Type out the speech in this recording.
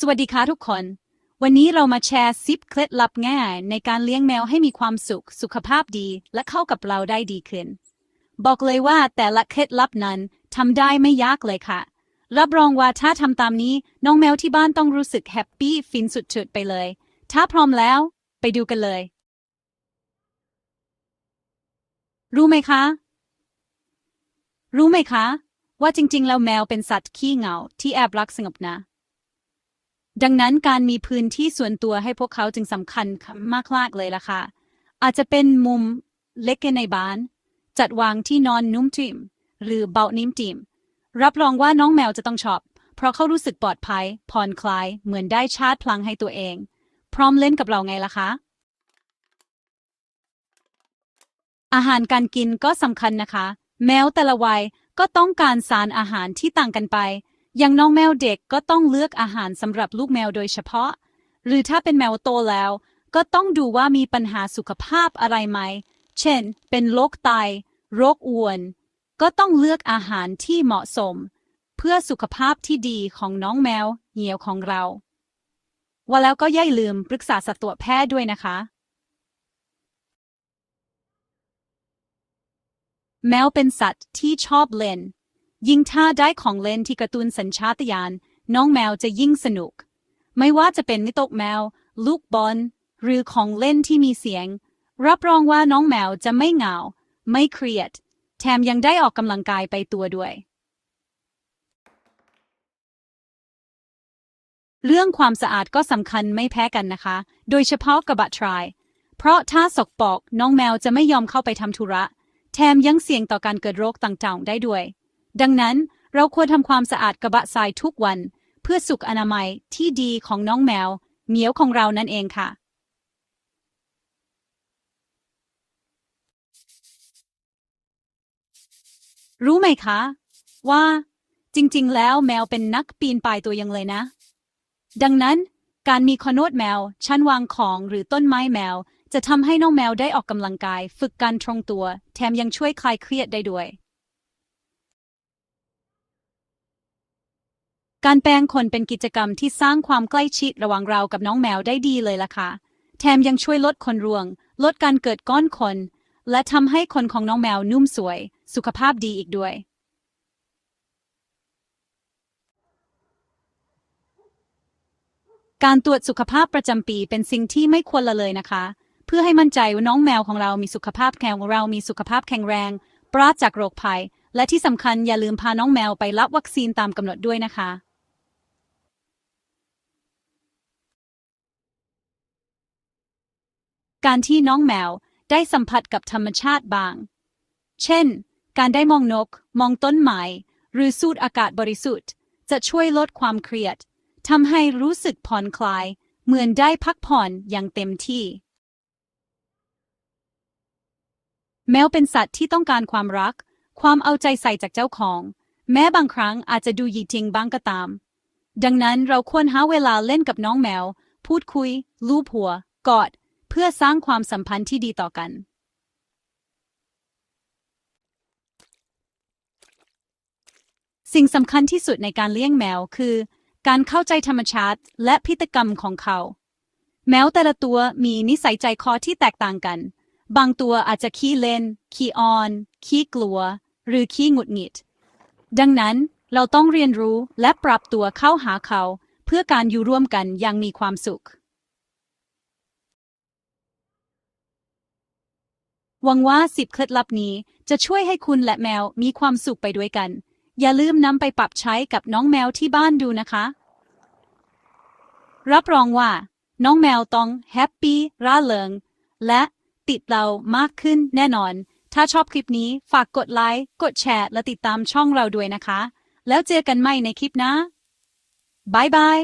สวัสดีค่ะทุกคน วันนี้เรามาแชร์ซิปเคล็ดลับง่ายในการเลี้ยงแมวให้มีความสุข สุขภาพดี และเข้ากับเราได้ดีขึ้น บอกเลยว่าแต่ละเคล็ดลับนั้นทำได้ไม่ยากเลยค่ะ รับรองว่าถ้าทำตามนี้ น้องแมวที่บ้านต้องรู้สึกแฮปปี้ฟินสุดๆไปเลย ถ้าพร้อมแล้ว ไปดูกันเลย รู้ไหมคะ รู้ไหมคะ ว่าจริงๆ แล้วแมวเป็นสัตว์ขี้เหงาที่แอบรักสงบนะ ดังนั้นการมีพื้นที่ส่วนตัวให้พวกเขาจึงสำคัญมากๆเลยล่ะค่ะ อาจจะเป็นมุมเล็กในบ้าน จัดวางที่นอนนุ่มจิมหรือเบานิ่มจิมรับรองว่าน้องแมวจะต้องชอบ เพราะเขารู้สึกปลอดภัย ผ่อนคลาย เหมือนได้ชาร์จพลังให้ตัวเอง พร้อมเล่นกับเราไงล่ะคะ อาหารการกินก็สำคัญนะคะ แมวแต่ละวัยก็ต้องการสารอาหารที่ต่างกันไป อย่างน้องแมวเด็กก็ต้องเลือกอาหารสำหรับลูกแมวโดยเฉพาะ หรือถ้าเป็นแมวโตแล้ว ก็ต้องดูว่ามีปัญหาสุขภาพอะไรไหม เช่น เป็นโรคไต โรคอ้วน ก็ต้องเลือกอาหารที่เหมาะสม เพื่อสุขภาพที่ดีของน้องแมวเหนียวของเรา ว่าแล้วก็อย่าลืมปรึกษาสัตวแพทย์ด้วยนะคะ แมวเป็นสัตว์ที่ชอบเล่น ยิ่งถ้าได้ของเล่นที่กระตุ้นสัญชาตญาณน้องแมวจะยิ่งสนุก ไม่ว่าจะเป็นนิตกแมว ลูกบอล หรือของเล่นที่มีเสียง รับรองว่าน้องแมวจะไม่เหงา ไม่เครียด แถมยังได้ออกกำลังกายไปตัวด้วย เรื่องความสะอาดก็สำคัญไม่แพ้กันนะคะ โดยเฉพาะกระบะทราย เพราะถ้าสกปรกน้องแมวจะไม่ยอมเข้าไปทำธุระ แถมยังเสี่ยงต่อการเกิดโรคต่างๆ ได้ด้วย ดังนั้นเราควรทำความสะอาดกระบะทรายทุกวัน เพื่อสุขอนามัยที่ดีของน้องแมวเหมียวของเรานั่นเองค่ะ รู้ไหมคะ ว่า จริง ๆ แล้วแมวเป็นนักปีนป่ายตัวยังเลยนะ ดังนั้นการมีคอนโนดแมว ชั้นวางของหรือต้นไม้แมว จะทำให้น้องแมวได้ออกกำลังกาย ฝึกการทรงตัว แถมยังช่วยคลายเครียดได้ด้วย การแปลงขนเป็นกิจกรรมที่สร้างความใกล้ชิดระหว่างเรากับน้องแมวได้ดีเลยล่ะค่ะ แถมยังช่วยลดขนรวง ลดการเกิดก้อนขน และทำให้ขนของน้องแมวนุ่มสวย สุขภาพดีอีกด้วย การตรวจสุขภาพประจำปีเป็นสิ่งที่ไม่ควรละเลยนะคะ เพื่อให้มั่นใจว่าน้องแมวของเรามีสุขภาพแข็งเรามีสุขภาพแข็งแรง ปราศจากโรคภัย และที่สำคัญอย่าลืมพาน้องแมวไปรับวัคซีนตามกำหนดด้วยนะคะ การที่น้องแมวได้สัมผัสกับธรรมชาติบาง เช่น การได้มองนก มองต้นไม้ หรือสูดอากาศบริสุทธิ์ จะช่วยลดความเครียดทำให้รู้สึกผ่อนคลาย เหมือนได้พักผ่อนอย่างเต็มที่ แมวเป็นสัตว์ที่ต้องการความรัก ความเอาใจใส่จากเจ้าของ แม้บางครั้งอาจจะดูหยีจริงบ้างก็ตาม ดังนั้นเราควรหาเวลาเล่นกับน้องแมว พูดคุย ลูบหัว กอด พื่อสร้างความสัมพันธ์ที่ดีต่อกันสิ่งสำคัญที่สุดในการเลี้ยงแมวคือ การเข้าใจธรรมชาติและพฤติกรรมของเขา แมวแต่ละตัวมีนิสัยใจคอที่แตกต่างกัน บางตัวอาจจะขี้เล่น ขี้ออน ขี้กลัว หรือขี้หงุดหงิด ดังนั้นเราต้องเรียนรู้และปรับตัวเข้าหาเขา เพื่อการอยู่ร่วมกันอยังมีความสุข หวังว่าสิบเคล็ดลับนี้จะช่วยให้คุณและแมวมีความสุขไปด้วยกัน อย่าลืมนำไปปรับใช้กับน้องแมวที่บ้านดูนะคะ รับรองว่า น้องแมวต้องแฮปปี้ร่าเริง และติดเรามากขึ้นแน่นอน ถ้าชอบคลิปนี้ฝากกดไลค์ กดแชร์ และติดตามช่องเราด้วยนะคะ แล้วเจอกันใหม่ในคลิปนะบายบาย